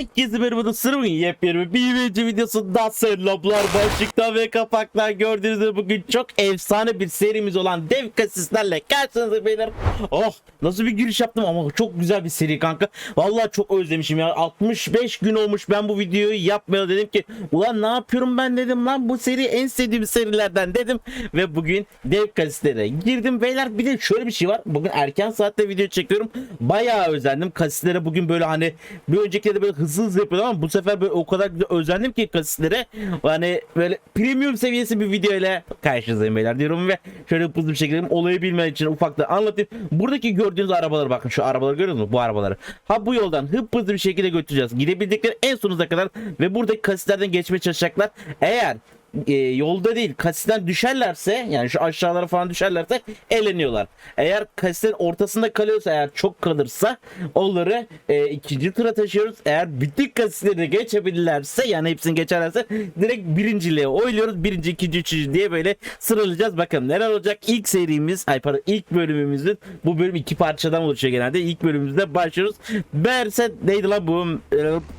Herkese merhaba sırrımın yepyeni bir video videosunda selamlar başlıkta ve kapaktan gördüğünüz gibi bugün çok efsane bir serimiz olan dev kasislerle karşınızda beyler. Oh nasıl bir giriş yaptım ama çok güzel bir seri kanka. Vallahi çok özlemişim ya. 65 gün olmuş ben bu videoyu yapmaya dedim ki ulan ne yapıyorum ben? dedim. Lan bu seri en sevdiğim serilerden. dedim. Ve bugün dev kasislere girdim. Beyler bir de şöyle bir şey var. Bugün erken saatte video çekiyorum. Bayağı özendim. Kasislere bugün böyle hani bir öncekilerde böyle hızlı hızlı yapıyordum ama bu sefer böyle o kadar güzel özendim ki kasislere hani böyle premium seviyesi bir video ile karşınızdayım beyler diyorum ve şöyle hızlı bir şekilde olayı bilmen için ufakta anlatayım. Buradaki gördüğünüz arabaları bakın şu arabaları görüyor musunuz bu arabaları. Ha bu yoldan hıp hızlı bir şekilde götüreceğiz. Gidebildikleri en sonuza kadar ve buradaki kasislerden geçmeye çalışacaklar. Eğer e, yolda değil kasisten düşerlerse yani şu aşağılara falan düşerlerse eğleniyorlar. Eğer kasisten ortasında kalıyorsa eğer çok kalırsa onları e, ikinci tura taşıyoruz. Eğer bütün kasisleri geçebilirlerse yani hepsini geçerlerse direkt birinciliğe oyluyoruz. Birinci, ikinci, üçüncü diye böyle sıralayacağız. Bakın neler olacak? İlk serimiz, ay pardon ilk bölümümüzün bu bölüm iki parçadan oluşuyor genelde. İlk bölümümüzde başlıyoruz. Berse neydi lan bu?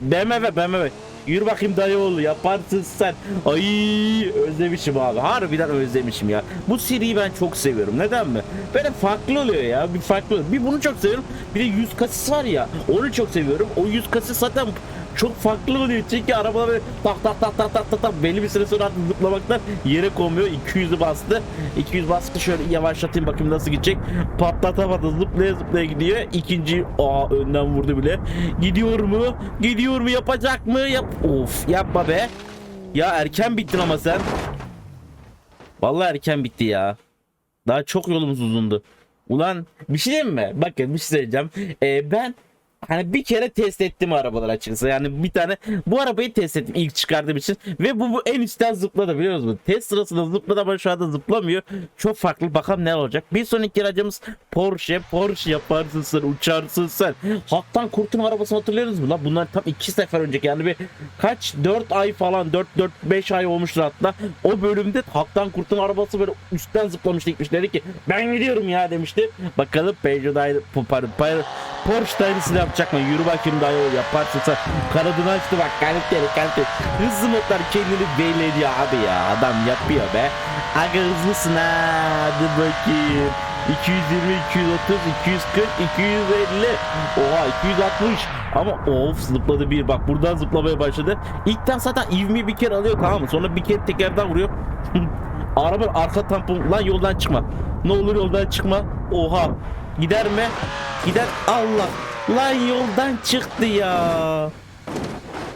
BMW, BMW. Yürü bakayım dayıoğlu yaparsın sen. Ay özlemişim abi. Harbiden özlemişim ya. Bu seriyi ben çok seviyorum. Neden mi? Böyle farklı oluyor ya. Bir farklı. Bir bunu çok seviyorum. Bir de 100 kasis var ya. Onu çok seviyorum. O 100 kasis zaten çok farklı oluyor. Çünkü araba böyle tak tak tak tak tak tak tak belli bir süre sonra artık zıplamaktan yere konmuyor. 200'ü bastı. 200 bastı şöyle yavaşlatayım bakayım nasıl gidecek. Patlatamadı. Zıplaya zıplaya gidiyor. İkinci aa önden vurdu bile. Gidiyor mu? Gidiyor mu? Yapacak mı? Yap. Of yapma be. Ya erken bittin ama sen. Vallahi erken bitti ya. Daha çok yolumuz uzundu. Ulan bir şey diyeyim mi? Bakın bir şey söyleyeceğim. Ee, ben hani bir kere test ettim arabalar açıkçası. Yani bir tane bu arabayı test ettim ilk çıkardığım için ve bu, bu en üstten zıpladı biliyor musunuz? Test sırasında zıpladı ama şu anda zıplamıyor. Çok farklı. Bakalım ne olacak. Bir sonraki aracımız Porsche. Porsche yaparsın sen, uçarsın sen. Haktan Kurt'un arabasını hatırlıyorsunuz mu lan? Bunlar tam iki sefer önceki yani bir kaç 4 ay falan 4 4 5 ay olmuştur hatta. O bölümde Haktan Kurt'un arabası böyle üstten zıplamıştı gitmiş. Dedi ki ben gidiyorum ya demişti. Bakalım Peugeot Porsche da aynısını yapacak mı? Yürü bakayım dayı ol yaparsın sen. Kanadını açtı bak kaliteli kaliteli. Hızlı modlar kendini belli ediyor abi ya. Adam yapıyor be. Aga hızlısın ha. Hadi bakayım. 220, 230, 240, 250. Oha 260. Ama of zıpladı bir bak buradan zıplamaya başladı. İlkten zaten ivmi bir kere alıyor tamam mı? Sonra bir kere tekerden vuruyor. Araba arka tampon lan yoldan çıkma. Ne olur yoldan çıkma. Oha. Gider mi? Gider. Allah. Lan yoldan çıktı ya.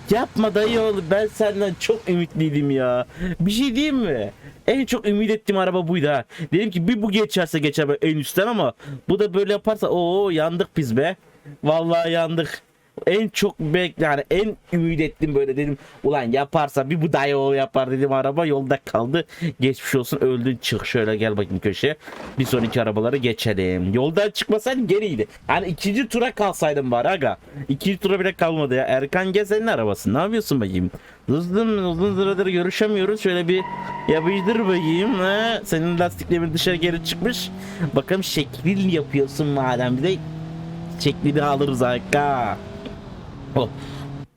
Yapma dayı oğlum ben senden çok ümitliydim ya. Bir şey diyeyim mi? En çok ümit ettiğim araba buydu ha. Dedim ki bir bu geçerse geçer en üstten ama bu da böyle yaparsa o yandık biz be. Vallahi yandık. En çok bek yani en ümit ettim böyle dedim. Ulan yaparsa bir bu dayı yapar dedim araba yolda kaldı. Geçmiş olsun öldün çık şöyle gel bakayım köşeye. Bir sonraki arabaları geçelim. Yoldan çıkmasaydın geriydi. Hani ikinci tura kalsaydım bari aga. İkinci tura bile kalmadı ya. Erkan gel senin arabası. Ne yapıyorsun bakayım? Uzun uzun süredir görüşemiyoruz. Şöyle bir yapıştır bakayım. Ha? Senin lastiklerin dışarı geri çıkmış. Bakalım şekil yapıyorsun madem. Bir de şeklini alırız aga. Oh.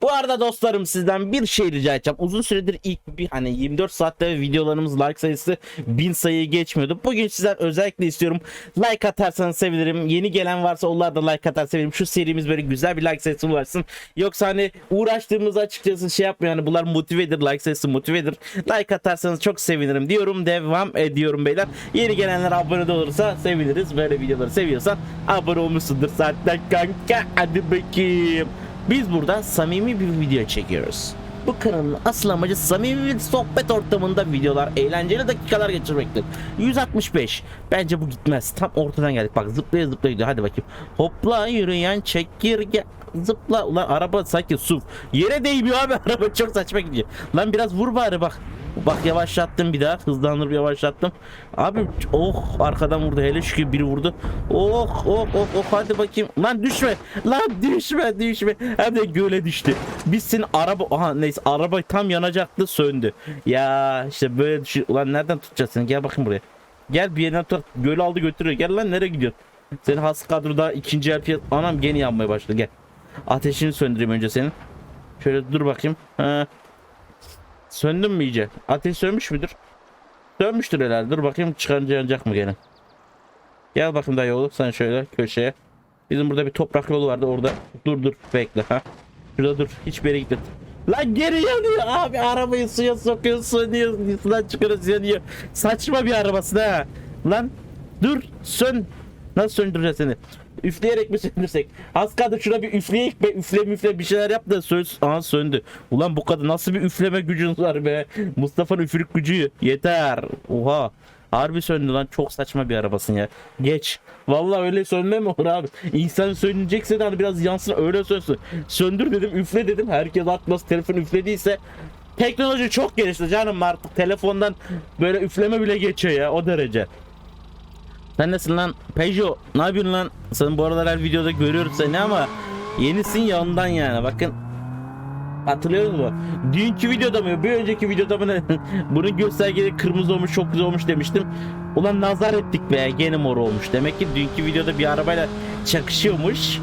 Bu arada dostlarım sizden bir şey rica edeceğim. Uzun süredir ilk bir hani 24 saatte videolarımız like sayısı 1000 sayıyı geçmiyordu. Bugün sizden özellikle istiyorum. Like atarsanız sevinirim. Yeni gelen varsa onlar da like atar sevinirim. Şu serimiz böyle güzel bir like sayısı ulaşsın. Yoksa hani uğraştığımız açıkçası şey yapmıyor. Hani bunlar motivedir. Like sayısı motivedir. Like atarsanız çok sevinirim diyorum. Devam ediyorum beyler. Yeni gelenler abone de olursa seviniriz. Böyle videoları seviyorsan abone olmuşsundur zaten kanka. Hadi bakayım. Biz burada samimi bir video çekiyoruz. Bu kanalın asıl amacı samimi bir sohbet ortamında videolar, eğlenceli dakikalar geçirmektir. 165. Bence bu gitmez. Tam ortadan geldik. Bak zıplaya zıplaya gidiyor. Hadi bakayım. Hopla yürüyen çekirge. Zıpla. Ulan araba sanki su. Yere değmiyor abi. Araba çok saçma gidiyor. Lan biraz vur bari bak. Bak yavaşlattım bir daha. Hızlandırıp yavaşlattım. Abi oh arkadan vurdu. Hele şükür biri vurdu. Oh oh oh oh hadi bakayım. Lan düşme. Lan düşme düşme. Hem de göle düştü. Biz senin araba aha neyse araba tam yanacaktı söndü. Ya işte böyle düşün. Ulan nereden tutacağız seni? Gel bakayım buraya. Gel bir yerden tut. Göl aldı götürüyor. Gel lan nereye gidiyorsun? Senin has kadroda ikinci el fiyat. Anam gene yanmaya başladı gel. Ateşini söndüreyim önce senin. Şöyle dur bakayım. Ha. Söndün mü iyice? Ateş sönmüş müdür? Sönmüştür herhalde. Dur bakayım çıkarınca yanacak mı gene? Gel bakayım dayı oğlum sen şöyle köşeye. Bizim burada bir toprak yolu vardı orada. Dur dur bekle ha. Şurada dur. Hiçbir yere gitme. Lan geri yanıyor abi arabayı suya sokuyor sönüyor sudan çıkarıyor yanıyor. Saçma bir arabası ha. Lan dur sön. Nasıl söndüreceğiz seni? Üfleyerek mi söndürsek? Az kaldı şuna bir üfleyek be üfle müfle bir şeyler yap da sön. Aha söndü. Ulan bu kadın nasıl bir üfleme gücünüz var be. Mustafa'nın üfürük gücü yeter. Oha. Harbi söndü lan çok saçma bir arabasın ya. Geç. Vallahi öyle sönme mi olur abi? İnsan sönecekse de hani biraz yansın öyle sönsün. Söndür dedim üfle dedim. Herkes atması telefon üflediyse teknoloji çok gelişti canım artık telefondan böyle üfleme bile geçiyor ya o derece. Sen nesin lan? Peugeot ne yapıyorsun lan? Sen bu aralar her videoda görüyoruz seni ama yenisin ya ondan yani bakın Hatırlıyor musun? Dünkü videoda mı? Bir önceki videoda mı? Bunun göstergeleri kırmızı olmuş, çok güzel olmuş demiştim. Ulan nazar ettik be, gene mor olmuş. Demek ki dünkü videoda bir arabayla çakışıyormuş.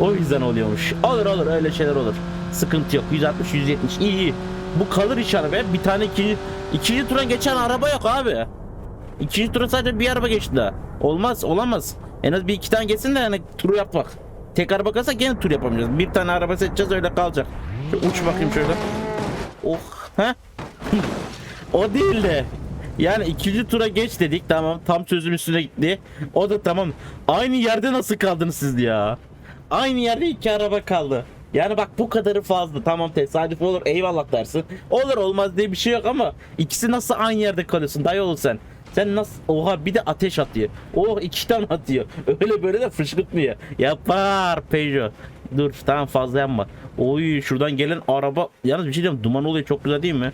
O yüzden oluyormuş. Olur olur öyle şeyler olur. Sıkıntı yok. 160 170 iyi iyi. Bu kalır iş araba. Bir tane ikinci, ikinci tura geçen araba yok abi. İkinci tura sadece bir araba geçti daha. Olmaz olamaz. En az bir iki tane geçsin de yani turu yapmak. Tek araba kalsa gene tur yapamayacağız. Bir tane araba seçeceğiz öyle kalacak. Şu uç bakayım şöyle. Oh. Ha? o değil de. Yani ikinci tura geç dedik tamam tam sözüm üstüne gitti. O da tamam. Aynı yerde nasıl kaldınız siz ya? Aynı yerde iki araba kaldı. Yani bak bu kadarı fazla. Tamam tesadüf olur eyvallah dersin. Olur olmaz diye bir şey yok ama ikisi nasıl aynı yerde kalıyorsun dayı oğlum sen. Sen nasıl oha bir de ateş atıyor. Oh iki tane atıyor. Öyle böyle de fışkırtmıyor. Yapar Peugeot. Dur tamam fazla yapma. Oy şuradan gelen araba yalnız bir şey diyeyim duman oluyor çok güzel değil mi?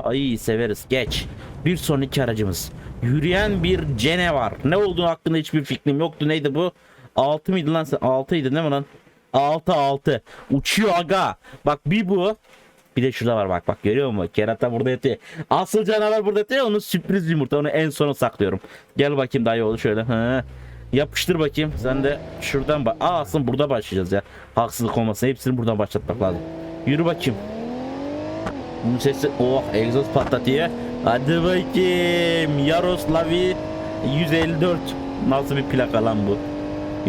Ay severiz geç. Bir sonraki aracımız. Yürüyen bir cene var. Ne olduğunu hakkında hiçbir fikrim yoktu. Neydi bu? 6 mıydı lan sen? 6'ydı değil mi lan? 6 6. Uçuyor aga. Bak bir bu. Bir de şurada var bak bak görüyor musun? Kerata burada yatıyor. Asıl canavar burada yatıyor. Onun sürpriz yumurta. Onu en sona saklıyorum. Gel bakayım dayı oğlu şöyle. Ha. Yapıştır bakayım. Sen de şuradan bak. Aa aslında burada başlayacağız ya. Haksızlık olmasın. Hepsini buradan başlatmak lazım. Yürü bakayım. Bunun sesi oh egzoz patlatıyor. Hadi bakayım. Yaroslavi 154. Nasıl bir plaka lan bu?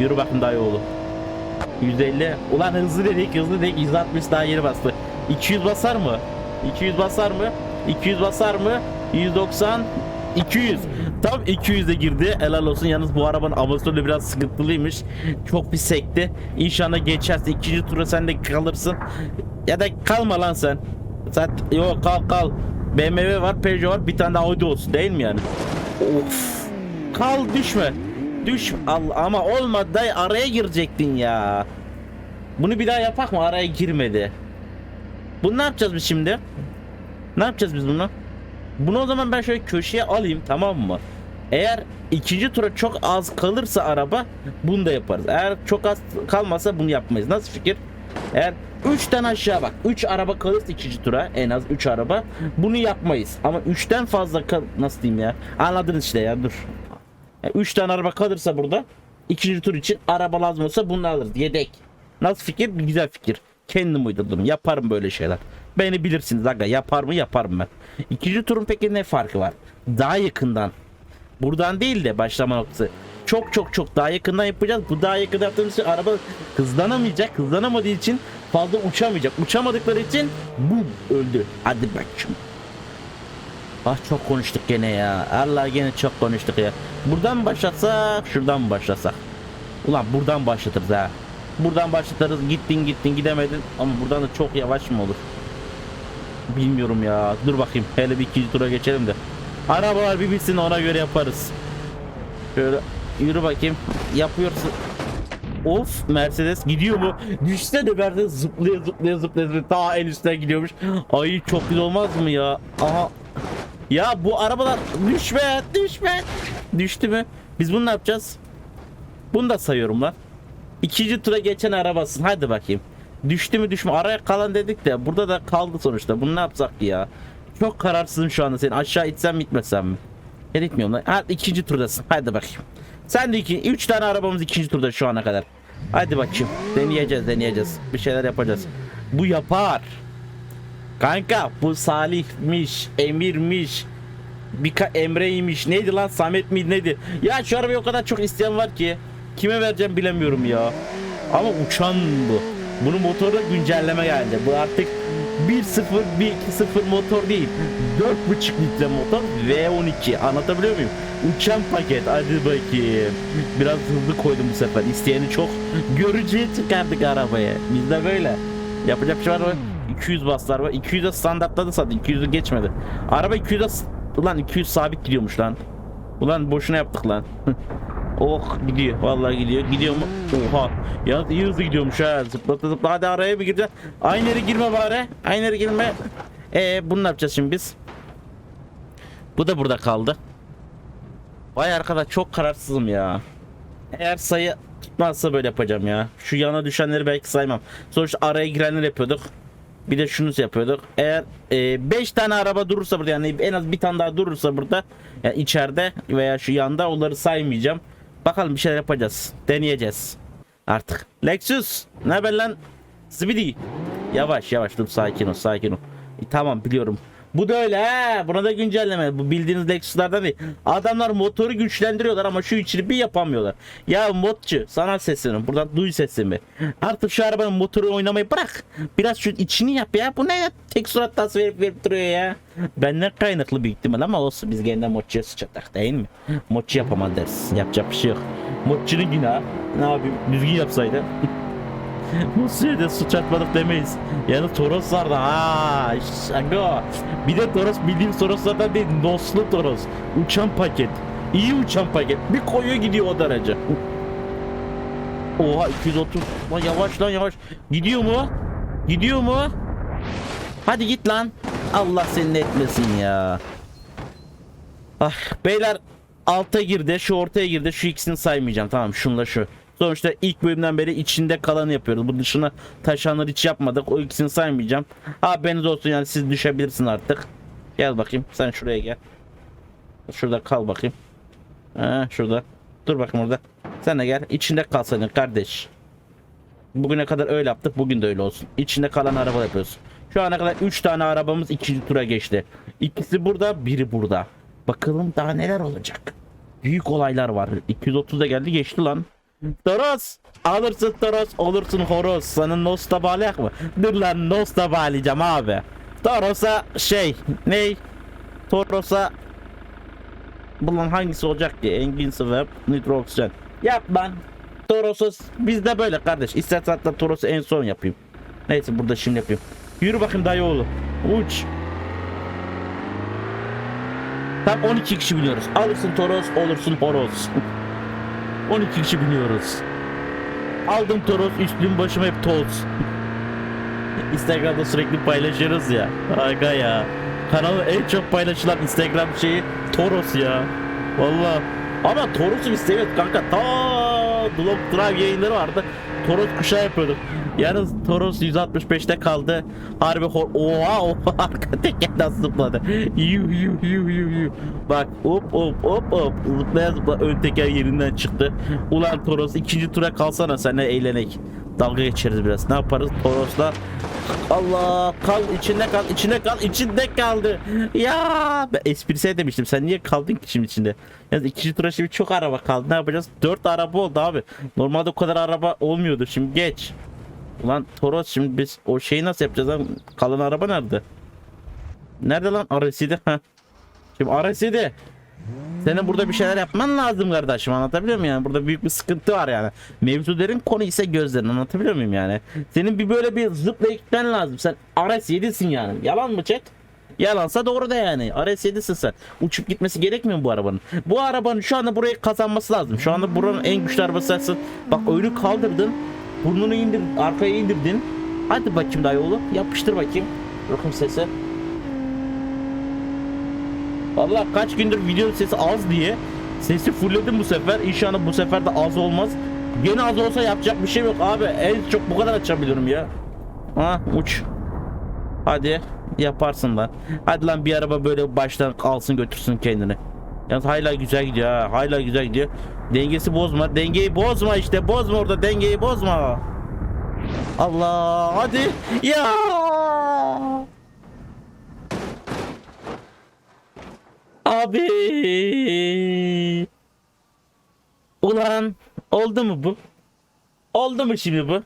Yürü bakın dayı oğlu. 150. Ulan hızlı dedik hızlı dedik 160 daha yeni bastı. 200 basar mı? 200 basar mı? 200 basar mı? 190 200. Tam 200'e girdi. Helal olsun. Yalnız bu arabanın amortisörü biraz sıkıntılıymış. Çok bir sekti. İnşallah geçersin. İkinci tura sen de kalırsın. Ya da kalma lan sen. Sen yok kal kal. BMW var, Peugeot var. Bir tane de Audi olsun değil mi yani? Of. Kal düşme. Düş Allah ama olmadı araya girecektin ya. Bunu bir daha yapak mı? Araya girmedi. Bunu ne yapacağız biz şimdi? Ne yapacağız biz bunu? Bunu o zaman ben şöyle köşeye alayım tamam mı? Eğer ikinci tura çok az kalırsa araba bunu da yaparız. Eğer çok az kalmasa bunu yapmayız. Nasıl fikir? Eğer 3'ten aşağı bak 3 araba kalırsa ikinci tura en az 3 araba bunu yapmayız. Ama 3'ten fazla kal nasıl diyeyim ya? Anladınız işte ya dur. 3 tane araba kalırsa burada ikinci tur için araba lazım olsa bunu alırız. Yedek. Nasıl fikir? Güzel fikir. Kendim uydurdum. Yaparım böyle şeyler. Beni bilirsiniz aga. Yapar mı? Yaparım ben. İkinci turun peki ne farkı var? Daha yakından. Buradan değil de başlama noktası. Çok çok çok daha yakından yapacağız. Bu daha yakın yaptığımız için araba hızlanamayacak. Hızlanamadığı için fazla uçamayacak. Uçamadıkları için bu öldü. Hadi bakayım. Ah çok konuştuk gene ya. Allah gene çok konuştuk ya. Buradan mı başlatsak, şuradan mı başlasak? Ulan buradan başlatırız ha. Buradan başlatırız. Gittin gittin gidemedin. Ama buradan da çok yavaş mı olur? Bilmiyorum ya. Dur bakayım. Hele bir ikinci tura geçelim de. Arabalar bir bitsin ona göre yaparız. Şöyle yürü bakayım. Yapıyorsun. Of Mercedes gidiyor mu? Düşse de Mercedes zıplaya zıplaya zıplaya zıplaya ta en üstten gidiyormuş. Ay çok güzel olmaz mı ya? Aha. Ya bu arabalar düşme düşme. Düştü mü? Biz bunu ne yapacağız? Bunu da sayıyorum lan. İkinci tura geçen arabasın. Hadi bakayım. Düştü mü düşme. Araya kalan dedik de burada da kaldı sonuçta. Bunu ne yapsak ya? Çok kararsızım şu anda senin. Aşağı itsem mi itmesem mi? Ben itmiyorum lan. Ha, ikinci turdasın. Hadi bakayım. Sen de iki, üç tane arabamız ikinci turda şu ana kadar. Hadi bakayım. Deneyeceğiz deneyeceğiz. Bir şeyler yapacağız. Bu yapar. Kanka bu Salih'miş, Emir'miş, Bika Emre'ymiş. Neydi lan Samet miydi neydi? Ya şu arabayı o kadar çok isteyen var ki kime vereceğim bilemiyorum ya. Ama uçan bu. Bunun motoru güncelleme geldi. Bu artık 1.0 1.2.0 motor değil. 4.5 litre motor V12. Anlatabiliyor muyum? Uçan paket. Hadi bakayım. Biraz hızlı koydum bu sefer. İsteyeni çok görücüye çıkardık arabaya. Bizde böyle. Yapacak bir şey var mı? 200 baslar var. 200'e standartladı zaten. 200'ü geçmedi. Araba 200'e s- Ulan 200 sabit gidiyormuş lan. Ulan boşuna yaptık lan. oh gidiyor. Vallahi gidiyor. Gidiyor mu? Oha. Ya iyi hızlı gidiyormuş ha. Zıplata zıplata. Hadi araya bir gireceğiz. Aynı yere girme bari. Aynı yere girme. Ee bunu ne yapacağız şimdi biz? Bu da burada kaldı. Vay arkadaş çok kararsızım ya. Eğer sayı tutmazsa böyle yapacağım ya. Şu yana düşenleri belki saymam. Sonuçta araya girenleri yapıyorduk. Bir de şunu yapıyorduk. Eğer 5 tane araba durursa burada yani en az bir tane daha durursa burada yani içeride veya şu yanda onları saymayacağım. Bakalım bir şeyler yapacağız. Deneyeceğiz. Artık. Lexus ne haber lan? Zibidi. Yavaş yavaş dur sakin ol sakin ol. E, tamam biliyorum. Bu da öyle he. Buna da güncelleme. Bu bildiğiniz Lexus'lardan değil. Adamlar motoru güçlendiriyorlar ama şu içini bir yapamıyorlar. Ya modcu sana sesleniyorum. Buradan duy sesimi. Artık şu arabanın motoru oynamayı bırak. Biraz şu içini yap ya. Bu ne ya? Tek surat tas verip verip duruyor ya. Benden kaynaklı büyük ihtimal ama olsun biz gene modcuya sıçatak değil mi? Modcu yapamaz deriz. Yapacak bir şey yok. Modcunun günahı. Ne yapayım? Düzgün yapsaydı. Bu sürede suç atmadık demeyiz. Yani Toros vardı ha şaka. Bir de Toros bildiğim Toroslardan değil Noslu Toros. Uçan paket. İyi uçan paket. Bir koyuyor gidiyor o derece. Oha 230. Lan yavaş lan yavaş. Gidiyor mu? Gidiyor mu? Hadi git lan. Allah seni etmesin ya. Ah beyler alta girdi, şu ortaya girdi. Şu ikisini saymayacağım. Tamam şunla şu. Sonuçta ilk bölümden beri içinde kalanı yapıyoruz. Bu dışına taşanları hiç yapmadık. O ikisini saymayacağım. Haberiniz olsun yani siz düşebilirsin artık. Gel bakayım sen şuraya gel. Şurada kal bakayım. Ha, şurada. Dur bakayım orada. Sen de gel. İçinde kalsaydın kardeş. Bugüne kadar öyle yaptık. Bugün de öyle olsun. İçinde kalan araba yapıyoruz. Şu ana kadar 3 tane arabamız ikinci tura geçti. İkisi burada, biri burada. Bakalım daha neler olacak. Büyük olaylar var. 230 da geldi geçti lan. Toros alırsın Toros olursun horoz. Sana nos da bağlayak mı? Dur lan nos da bağlayacağım abi. Toros'a şey ney? Toros'a Bunun hangisi olacak ki? Engin Swap, Nitro Oxygen. Yap lan. Toros'u bizde böyle kardeş. İstersen hatta Toros'u en son yapayım. Neyse burada şimdi yapayım. Yürü bakayım dayı oğlu. Uç. Tam 12 kişi biniyoruz. Alırsın Toros, olursun horoz. 12 kişi biniyoruz. Aldım Toros, üstüm başım hep toz. Instagram'da sürekli paylaşıyoruz ya. Aga ya. Kanalın en çok paylaşılan Instagram şeyi Toros ya. Valla. Ama Toros'u biz kanka. Ta Blog Drive yayınları vardı. Toros kuşağı yapıyorduk. Yalnız Toros 165'te kaldı. Harbi hor oha oha arka tekerden zıpladı. Yuh yuh yuh yuh yuh. Bak hop hop hop hop zıplaya zıplaya ön teker yerinden çıktı. Ulan Toros ikinci tura kalsana seninle eğlenek. Dalga geçeriz biraz. Ne yaparız Toros'la? Allah kal içinde kal içinde kal içinde kaldı. Ya ben esprisine demiştim. Sen niye kaldın ki şimdi içinde? Yani ikinci tura şimdi çok araba kaldı. Ne yapacağız? Dört araba oldu abi. Normalde o kadar araba olmuyordu. Şimdi geç. Ulan Toros şimdi biz o şeyi nasıl yapacağız lan? Kalan araba nerede? Nerede lan RS'de? Şimdi RS'de. Senin burada bir şeyler yapman lazım kardeşim anlatabiliyor muyum yani burada büyük bir sıkıntı var yani mevzu derin konu ise gözlerin anlatabiliyor muyum yani senin bir böyle bir gitmen lazım sen RS 7'sin yani yalan mı chat Yalansa doğru da yani. RS 7'sin sen. Uçup gitmesi gerekmiyor bu arabanın? Bu arabanın şu anda burayı kazanması lazım. Şu anda buranın en güçlü arabası sensin. Bak önü kaldırdın. Burnunu indir, arkaya indirdin. Hadi bakayım dayı oğlu. Yapıştır bakayım. Bakın sesi. Vallahi kaç gündür video sesi az diye sesi fullledim bu sefer. İnşallah bu sefer de az olmaz. Gene az olsa yapacak bir şey yok abi. En çok bu kadar açabiliyorum ya. Ha uç. Hadi yaparsın lan. Hadi lan bir araba böyle baştan alsın götürsün kendini. Yalnız hala güzel gidiyor ha. Hala güzel gidiyor. Dengesi bozma. Dengeyi bozma işte. Bozma orada dengeyi bozma. Allah hadi. Ya. Abi. Ulan oldu mu bu? Oldu mu şimdi bu?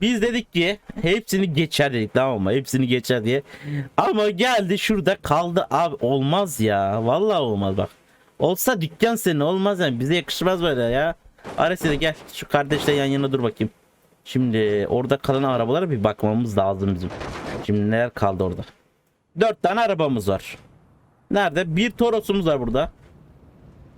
Biz dedik ki hepsini geçer dedik tamam mı? Hepsini geçer diye. Ama geldi şurada kaldı abi olmaz ya. Vallahi olmaz bak. Olsa dükkan senin olmaz yani bize yakışmaz böyle ya. Ares'e gel şu kardeşle yan yana dur bakayım. Şimdi orada kalan arabalara bir bakmamız lazım bizim. Şimdi neler kaldı orada? Dört tane arabamız var. Nerede? Bir Toros'umuz var burada.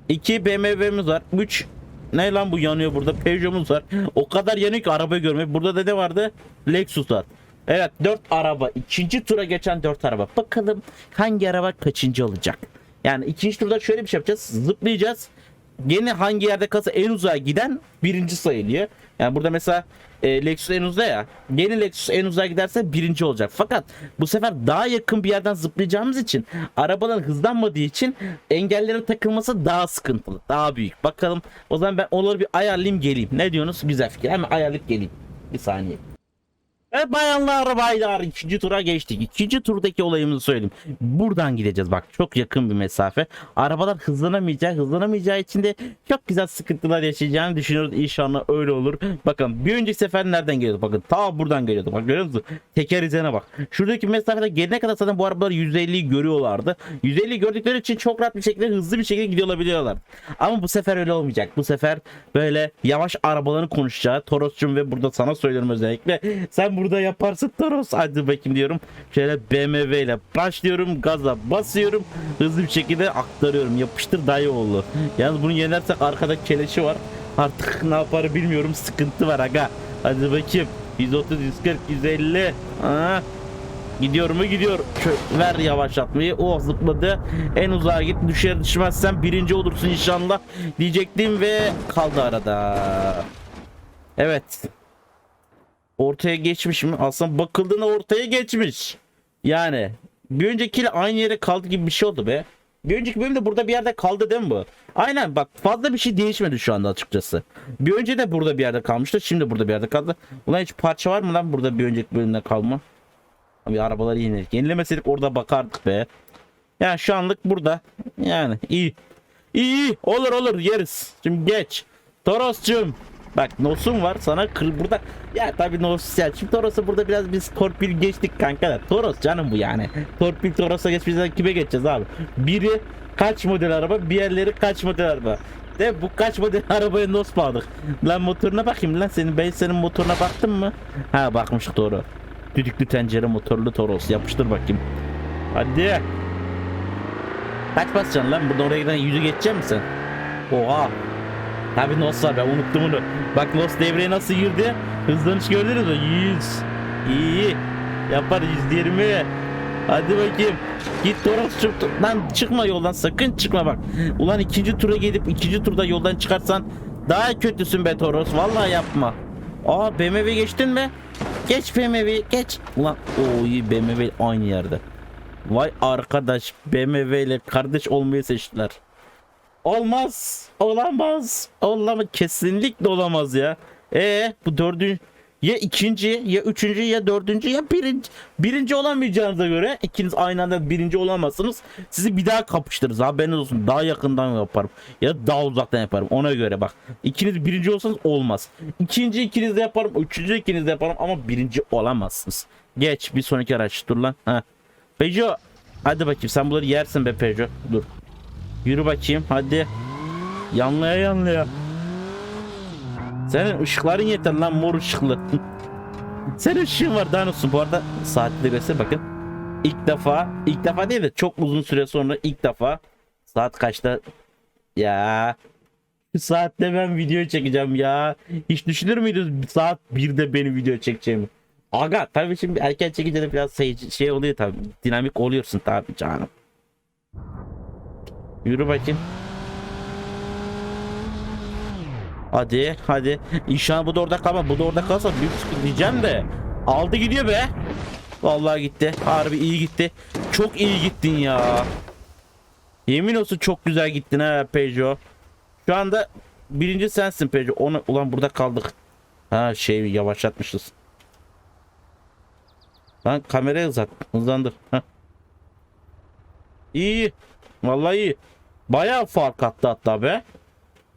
2 BMW'miz var. 3 ne lan bu yanıyor burada? Peugeot'umuz var. O kadar yanıyor ki arabayı görmek. Burada da ne vardı? Lexus var. Evet 4 araba. ikinci tura geçen 4 araba. Bakalım hangi araba kaçıncı olacak? Yani ikinci turda şöyle bir şey yapacağız. Zıplayacağız. Gene hangi yerde kalsa en uzağa giden birinci sayılıyor. Yani burada mesela e, Lexus en uzağa ya. Yeni Lexus en uzağa giderse birinci olacak. Fakat bu sefer daha yakın bir yerden zıplayacağımız için arabalar hızlanmadığı için engellerin takılması daha sıkıntılı. Daha büyük. Bakalım o zaman ben onları bir ayarlayayım geleyim. Ne diyorsunuz? Güzel fikir. Hemen ayarlayıp geleyim. Bir saniye. Evet bayanlar baylar ikinci tura geçtik. İkinci turdaki olayımızı söyleyeyim. Buradan gideceğiz bak çok yakın bir mesafe. Arabalar hızlanamayacağı hızlanamayacağı için de çok güzel sıkıntılar yaşayacağını düşünüyoruz. İnşallah öyle olur. Bakın bir önceki sefer nereden geliyordu? Bakın ta buradan geliyordu. Bak görüyor musun? Teker izine bak. Şuradaki mesafede gelene kadar zaten bu arabalar 150'yi görüyorlardı. 150'yi gördükleri için çok rahat bir şekilde hızlı bir şekilde gidiyor olabiliyorlar. Ama bu sefer öyle olmayacak. Bu sefer böyle yavaş arabaların konuşacağı Toros'cum ve burada sana söylüyorum özellikle. Sen burada yaparsın Toros. Hadi bakayım diyorum. Şöyle BMW ile başlıyorum. Gaza basıyorum. Hızlı bir şekilde aktarıyorum. Yapıştır dayıoğlu. Yalnız bunu yenersek arkada keleşi var. Artık ne yaparı bilmiyorum. Sıkıntı var aga. Hadi bakayım. 130, 140, 150. Aa. Gidiyor mu gidiyor. Şö- ver yavaşlatmayı. O zıpladı. En uzağa git. Düşer düşmezsen birinci olursun inşallah. Diyecektim ve kaldı arada. Evet. Ortaya geçmiş mi? Aslında bakıldığında ortaya geçmiş. Yani bir öncekiyle aynı yere kaldı gibi bir şey oldu be. Bir önceki bölüm de burada bir yerde kaldı değil mi bu? Aynen bak fazla bir şey değişmedi şu anda açıkçası. Bir önce de burada bir yerde kalmıştı. Şimdi burada bir yerde kaldı. Ulan hiç parça var mı lan burada bir önceki bölümde kalma? Abi arabaları yeniledik. Yenilemeseydik orada bakardık be. Yani şu anlık burada. Yani iyi. İyi iyi. Olur olur yeriz. Şimdi geç. Toros'cum. Bak Nos'un var sana kır burada. Ya tabii Nos ya. Şimdi Toros'a burada biraz biz torpil geçtik kanka da. Toros canım bu yani. Torpil Toros'a geçmeyeceğiz kime geçeceğiz abi? Biri kaç model araba, diğerleri kaç model araba. De bu kaç model arabaya Nos bağladık. Lan motoruna bakayım lan senin ben senin motoruna baktım mı? Ha bakmıştık doğru. Düdüklü tencere motorlu Toros yapıştır bakayım. Hadi. Kaç basacaksın lan? Buradan oraya giden yüzü geçecek misin? Oha. Tabi Nos var ben unuttum onu. Bak Nos devreye nasıl girdi? Hızlanış gördünüz mü? 100. İyi. Yapar 120. Hadi bakayım. Git Toros çık. Lan çıkma yoldan sakın çıkma bak. Ulan ikinci tura gelip ikinci turda yoldan çıkarsan daha kötüsün be Toros. Vallahi yapma. Aa BMW geçtin mi? Geç BMW geç. Ulan o iyi BMW aynı yerde. Vay arkadaş BMW ile kardeş olmayı seçtiler. Olmaz. Olamaz. Olamaz. Kesinlikle olamaz ya. E bu dördüncü ya ikinci ya üçüncü ya dördüncü ya birinci birinci olamayacağınıza göre ikiniz aynı anda birinci olamazsınız. Sizi bir daha kapıştırırız haberiniz olsun. Daha yakından yaparım ya daha uzaktan yaparım ona göre bak. İkiniz birinci olsanız olmaz. İkinci ikiniz de yaparım. Üçüncü ikiniz de yaparım ama birinci olamazsınız. Geç bir sonraki araç dur lan. Ha. Peugeot hadi bakayım sen bunları yersin be Peugeot. Dur. Yürü bakayım hadi. Yanlaya yanlaya. Senin ışıkların yeter lan mor ışıklı. Senin ışığın var olsun. Bu arada saatleri göster bakın. İlk defa, ilk defa değil de çok uzun süre sonra ilk defa saat kaçta ya şu saatte ben video çekeceğim ya. Hiç düşünür müydünüz saat 1'de benim video çekeceğimi? Aga tabii şimdi erken çekince de biraz şey, şey oluyor tabii. Dinamik oluyorsun tabii canım. Yürü bakayım. Hadi hadi. İnşallah bu da orada kalma. Bu da orada kalsa büyük sıkıntı diyeceğim de. Aldı gidiyor be. Vallahi gitti. Harbi iyi gitti. Çok iyi gittin ya. Yemin olsun çok güzel gittin ha Peugeot. Şu anda birinci sensin Peugeot. Onu ulan burada kaldık. Ha şey yavaşlatmışız. Lan kamerayı uzat. Hızlandır. Heh. İyi. Vallahi iyi. Bayağı fark attı hatta be.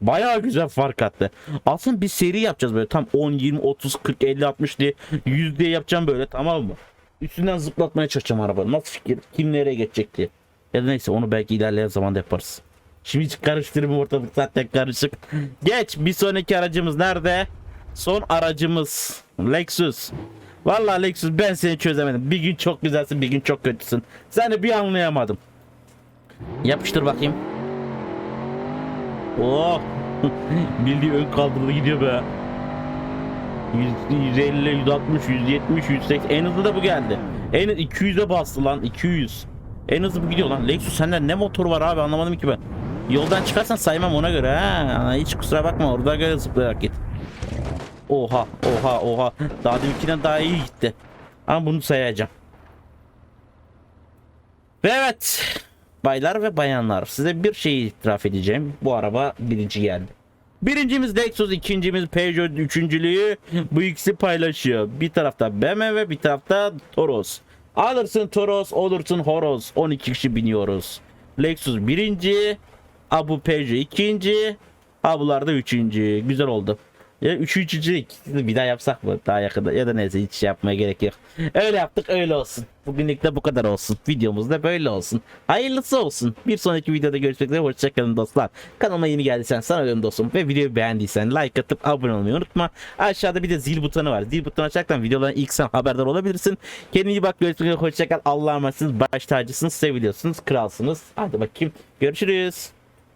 Bayağı güzel fark attı. Aslında bir seri yapacağız böyle tam 10, 20, 30, 40, 50, 60 diye 100 diye yapacağım böyle tamam mı? Üstünden zıplatmaya çalışacağım arabanı. Nasıl fikir? Kim nereye geçecek diye. Ya da neyse onu belki ilerleyen zamanda yaparız. Şimdi hiç karıştırma ortalık zaten karışık. Geç bir sonraki aracımız nerede? Son aracımız Lexus. Vallahi Lexus ben seni çözemedim. Bir gün çok güzelsin bir gün çok kötüsün. Seni bir anlayamadım. Yapıştır bakayım. Oh. Bildiği ön kaldırdı gidiyor be. 100, 150, 160, 170, 180 en hızlı da bu geldi. En 200'e bastı lan 200. En hızlı bu gidiyor lan. Lexus sende ne motor var abi anlamadım ki ben. Yoldan çıkarsan saymam ona göre ha. Hiç kusura bakma orada göre zıplayarak git. Oha oha oha. Daha deminkinden daha iyi gitti. Ama bunu sayacağım. Ve evet. Baylar ve bayanlar size bir şeyi itiraf edeceğim. Bu araba birinci geldi. Birincimiz Lexus, ikincimiz Peugeot, üçüncülüğü bu ikisi paylaşıyor. Bir tarafta BMW, bir tarafta Toros. Alırsın Toros, olursun horoz. 12 kişi biniyoruz. Lexus birinci, Abu Peugeot ikinci, Abular da üçüncü. Güzel oldu. Ya üçüncü ikisini bir daha yapsak mı daha yakında ya da neyse hiç şey yapmaya gerek yok. Öyle yaptık öyle olsun. Bugünlük de bu kadar olsun. Videomuz da böyle olsun. Hayırlısı olsun. Bir sonraki videoda görüşmek üzere. Hoşçakalın dostlar. Kanalıma yeni geldiysen sana dön dostum ve videoyu beğendiysen like atıp abone olmayı unutma. Aşağıda bir de zil butonu var. Zil butonu açarsan videoların ilk sen haberdar olabilirsin. Kendine iyi bak görüşmek üzere. Hoşçakal. Allah'a emanetsiniz. Baş tacısınız. Seviliyorsunuz. Kralsınız. Hadi bakayım. Görüşürüz.